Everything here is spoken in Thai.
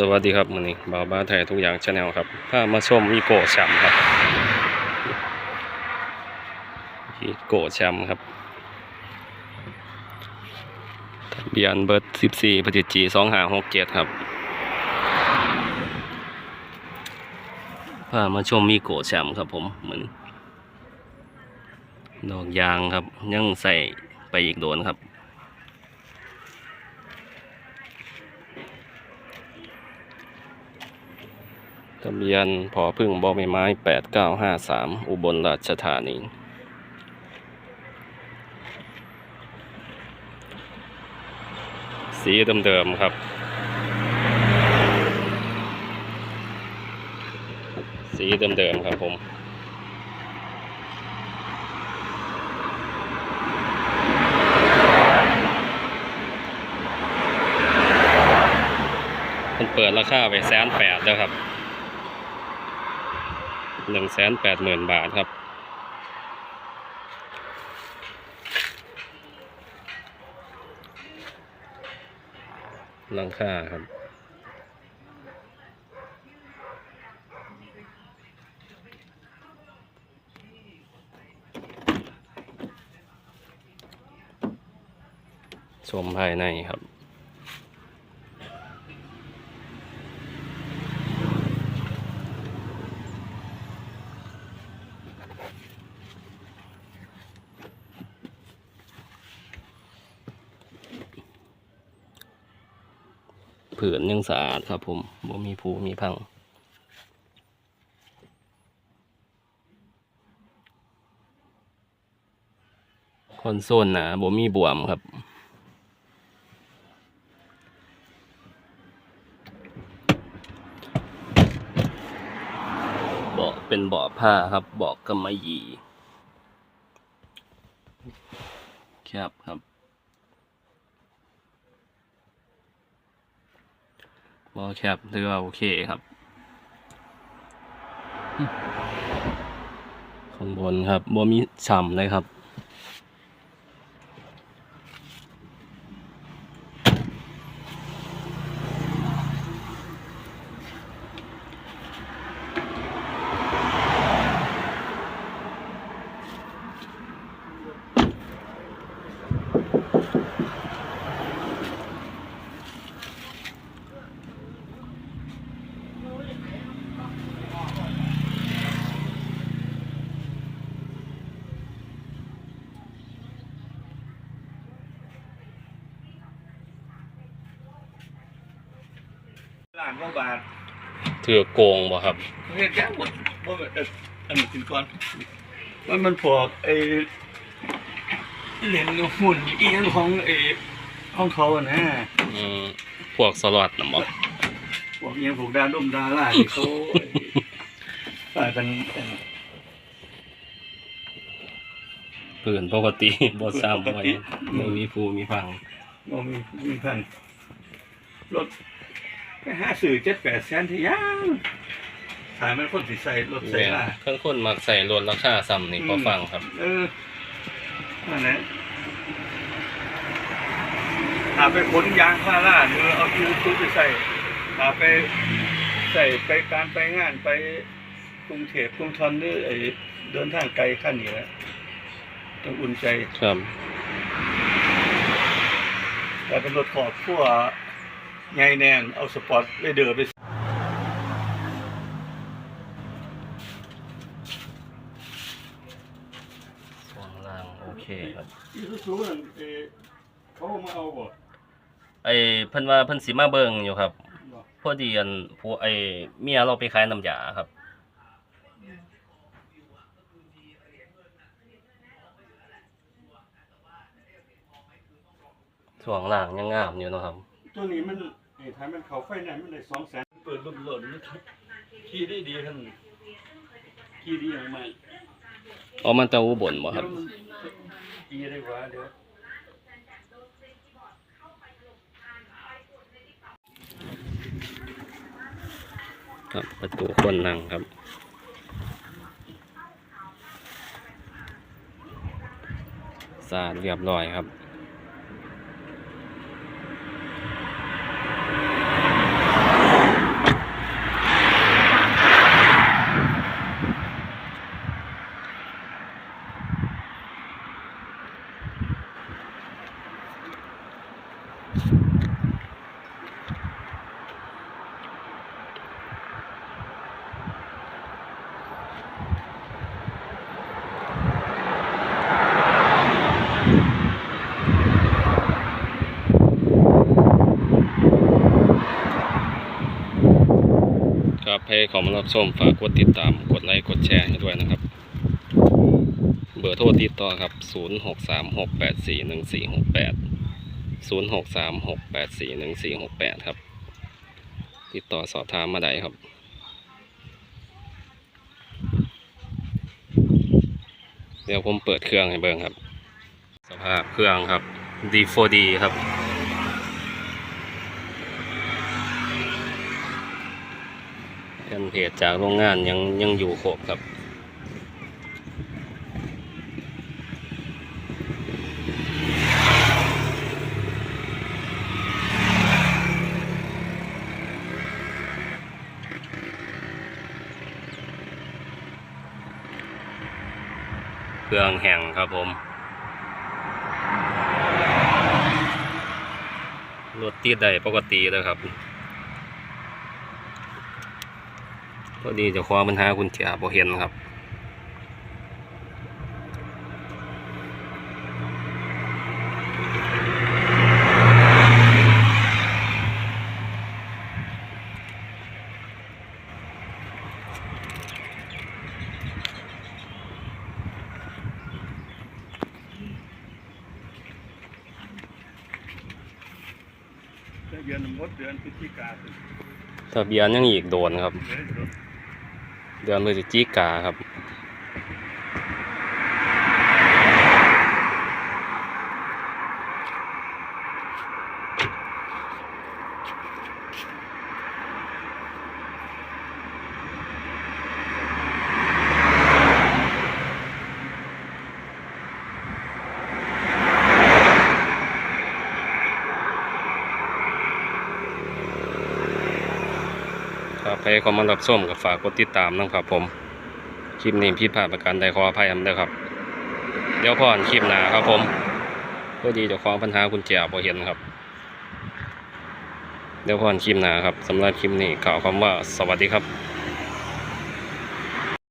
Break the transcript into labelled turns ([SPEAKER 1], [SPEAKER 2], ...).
[SPEAKER 1] สวัสดีครับวันนี้บ่าวบ้าไทยทุกอย่างชาแนลครับพามาชมอีโกแชมครับอีโกแชมครับทะเบียนเบิร์ด14พฤศจิกายน2567ครับพามาชมอีโกแชมครับผมเหมือนดอกยางครับ ยังใส่ไปอีกโดนครับ ทะเบียนพอพึ่งบอใบไม้แปดเก้าห้าสามอุบลราชธานีสีเดิมๆครับ สีเดิมๆครับผมมันเปิดราคาไปแสนแปดแล้วครับ หนึ่งแสนแปดหมื่นบาทครับ หลังค่าครับชมภายในครับ ผืนยังสะอาดครับ ผมบ่มีผูมีพังคอนโซลนะบ่มีบวมครับเบาะเป็นเบาะผ้าครับเบาะกำมะหยี่แคบครับ บอแคบถือว่าโอเคครับ ข้างบนครับบ่มีฉ่ำเลยครับ
[SPEAKER 2] ล้านกว่าบาท
[SPEAKER 1] ถือโกงบ่ครับ
[SPEAKER 2] เฮ็ดแค่หมดบ่แบบเอ่ออันนี้กินก่อนมันมันพวกไอ้เหรียญหุ่นอีหยังของไอ้ของเขาอะนะ
[SPEAKER 1] อืมพวกสลอดนะบ่
[SPEAKER 2] พวกอิหยังพวกดาดมดาราที่เขาฝ่ายกันเอ่อ
[SPEAKER 1] ปืนปกติบ่ซ้ำ
[SPEAKER 2] ปก
[SPEAKER 1] ไว้
[SPEAKER 2] ติ
[SPEAKER 1] บ่มีผูมีพัง
[SPEAKER 2] บ่มีมีพันรถ ไปหาสื่อเจ็ดแปดแสนที่ยังขายมันคนสิใส่รถใส่
[SPEAKER 1] แม่น
[SPEAKER 2] ล่า
[SPEAKER 1] เครื่องคนมักใส่รถราคาซ้ำนี่พอฟังครับ
[SPEAKER 2] เออนั่นแหละหาไปขนยางพาราเออเอายูทูบไปใส่หาไปใส่ไปการไปงานไปกรุงเทพกรุงทนหรือไอเดินทางไกลขั้นนี้แหละต้องอุ่นใจ
[SPEAKER 1] ครับ
[SPEAKER 2] แต่เป็นรถขอบพวก ไงแนนเอาสปอร์ตไปเดอร์ไป
[SPEAKER 1] ช่วงล่างโอเคครับ
[SPEAKER 2] อีซูซูนั่นเออเขาเอามาเอาบ่
[SPEAKER 1] ไอ้เพิ่นว่าเพิ่นสิมาเบิ่งอยู่ครับพอดีอันผู้ไอ้เมียเราไปขายน้ำยาครับช่วงล่างยังงามอยู่เนาะครับ
[SPEAKER 2] ตัวนี้มันไอ้ทายมันเขาไฟไหนมันได้สองแสนเปิดหล่นๆมันขี่ได้ดีท่านขี่ดีอย่างไร
[SPEAKER 1] อ๋อมันจะอุบลบ่ครับ
[SPEAKER 2] เดี๋ยวมันขี่ได้กว่าเดี๋ยว
[SPEAKER 1] ครับประตูคนนั่งครับ สะอาดเรียบร้อยครับ ครับให้ขอมารับชมฝากกดติดตามกดไลค์กดแชร์ให้ด้วยนะครับ เบอร์โทรติดต่อครับ 0636841468 0636841468 ครับ ติดต่อสอบถามมาได้ครับเดี๋ยวผมเปิดเครื่องให้เบิ่งครับ สภาพเครื่องครับ D4D ครับ แผ่นเพจจากโรงงานยังยังอยู่ครบครับเครื่องแห้งครับผม รถตีดได้ปกติแลยครับพอดีจะคว้าปัญหาคุณเจียบ่เห็นครับ
[SPEAKER 2] เดือนมดเดือนพฤศจิกาคม
[SPEAKER 1] ทะเบียนยังอีกโดนครับ
[SPEAKER 2] เดือนรถ
[SPEAKER 1] เดือนพฤศจิกาครับ ครับให้ความรับชมกับฝากกดติดตามนะครับผม คลิปนี้ผิดพลาดประการใดขออภัยอำเด้ครับ เดี๋ยวพอนคลิปหน้าครับผมพอดีเจ้าของปัญหาคุณเจียบ่เห็นครับ เดี๋ยวพอนคลิปหน้าครับสำหรับคลิปนี้กล่าวคำว่าสวัสดีครับ